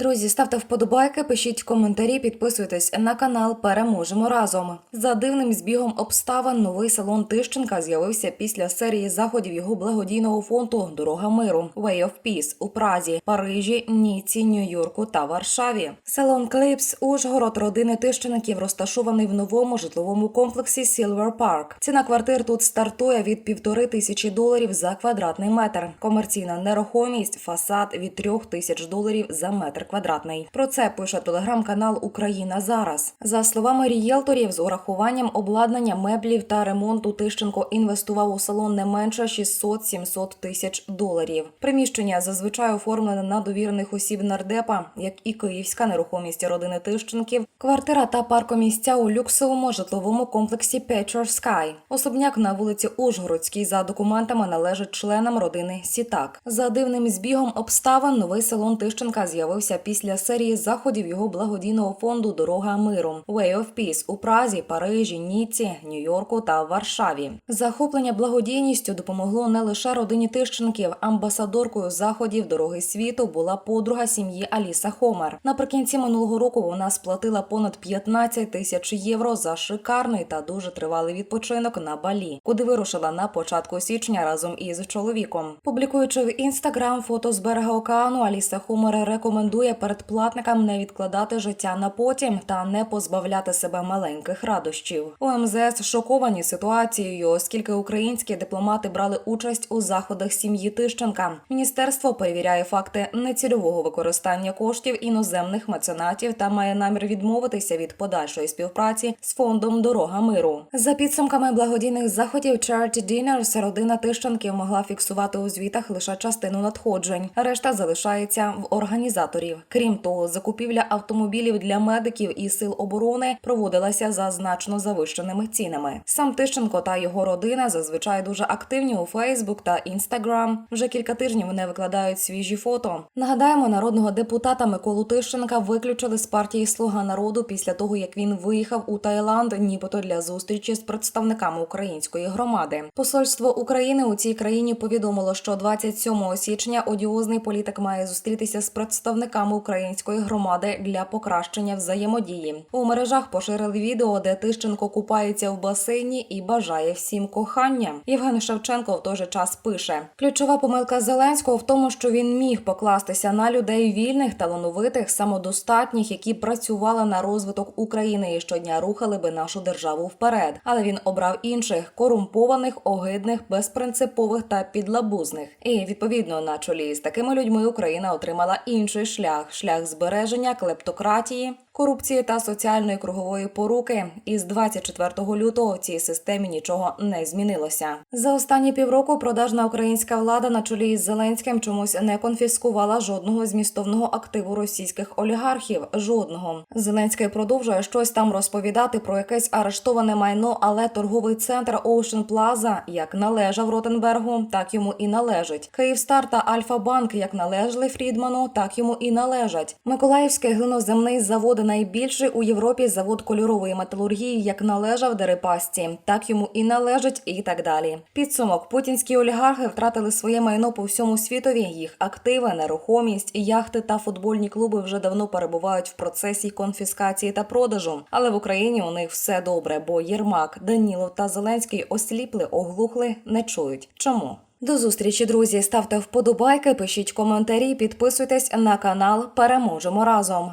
Друзі, ставте вподобайки, пишіть коментарі, підписуйтесь на канал. Переможемо разом. За дивним збігом обставин новий салон Тищенка з'явився після серії заходів його благодійного фонду Дорога миру Way of Peace у Празі, Парижі, Ніці, Нью-Йорку та Варшаві. Салон Клипс Ужгород родини Тищенків розташований в новому житловому комплексі Silver Park. Ціна квартир тут стартує від півтори тисячі доларів за квадратний метр. Комерційна нерухомість, фасад від трьох тисяч доларів за метр квадратний. Про це пише телеграм-канал Україна зараз. За словами рієлторів, з урахуванням обладнання меблів та ремонту Тищенко інвестував у салон не менше 600-700 тисяч доларів. Приміщення зазвичай оформлене на довірених осіб нардепа, як і київська нерухомість родини Тищенків, квартира та паркомісця у люксовому житловому комплексі Picture Sky. Особняк на вулиці Ужгородській за документами належить членам родини Сітак. За дивним збігом обставин новий салон Тищенка з'явився після серії заходів його благодійного фонду Дорога миру Way of Peace у Празі, Парижі, Ніці, Нью-Йорку та Варшаві. Захоплення благодійністю допомогло не лише родині Тищенків. Амбасадоркою заходів дороги світу була подруга сім'ї Аліса Хомер. Наприкінці минулого року вона сплатила понад 15 тисяч євро за шикарний та дуже тривалий відпочинок на Балі, куди вирушила на початку січня разом із чоловіком. Публікуючи в інстаграм фото з берега океану, Аліса Хомер рекомендує передплатникам не відкладати життя на потім та не позбавляти себе маленьких радощів. У МЗС шоковані ситуацією, оскільки українські дипломати брали участь у заходах сім'ї Тищенка. Міністерство перевіряє факти нецільового використання коштів іноземних меценатів та має намір відмовитися від подальшої співпраці з фондом Дорога миру. За підсумками благодійних заходів Charity Dinners родина Тищенків могла фіксувати у звітах лише частину надходжень. Решта залишається в організаторів. Крім того, закупівля автомобілів для медиків і сил оборони проводилася за значно завищеними цінами. Сам Тищенко та його родина зазвичай дуже активні у Фейсбук та Інстаграм. Вже кілька тижнів вони викладають свіжі фото. Нагадаємо, народного депутата Миколу Тищенка виключили з партії Слуга народу після того, як він виїхав у Таїланд, нібито для зустрічі з представниками української громади. Посольство України у цій країні повідомило, що 27 січня одіозний політик має зустрітися з представниками української громади для покращення взаємодії. У мережах поширили відео, де Тищенко купається в басейні і бажає всім кохання. Євген Шевченко в той же час пише: ключова помилка Зеленського в тому, що він міг покластися на людей вільних, талановитих, самодостатніх, які працювали на розвиток України і щодня рухали би нашу державу вперед. Але він обрав інших корумпованих, огидних, безпринципових та підлабузних. І відповідно на чолі з такими людьми Україна отримала інший шлях шлях збереження клептократії. Корупції та соціальної кругової поруки із 24 лютого в цій системі нічого не змінилося. За останні півроку продажна українська влада на чолі із Зеленським чомусь не конфіскувала жодного змістовного активу російських олігархів. Жодного Зеленський продовжує щось там розповідати про якесь арештоване майно, але торговий центр Ocean Plaza як належав Ротенбергу, так йому і належить. Київстар та Альфа-Банк як належали Фрідману, так йому і належать. Миколаївський глиноземний завод найбільший у Європі завод кольорової металургії, як належав Дерипасті, так йому і належить, і так далі. Підсумок путінські олігархи втратили своє майно по всьому світові. Їх активи, нерухомість, яхти та футбольні клуби вже давно перебувають в процесі конфіскації та продажу. Але в Україні у них все добре, бо Єрмак, Данілов та Зеленський осліпли, оглухли, не чують. Чому? До зустрічі, друзі. Ставте вподобайки, пишіть коментарі, підписуйтесь на канал. Переможемо разом.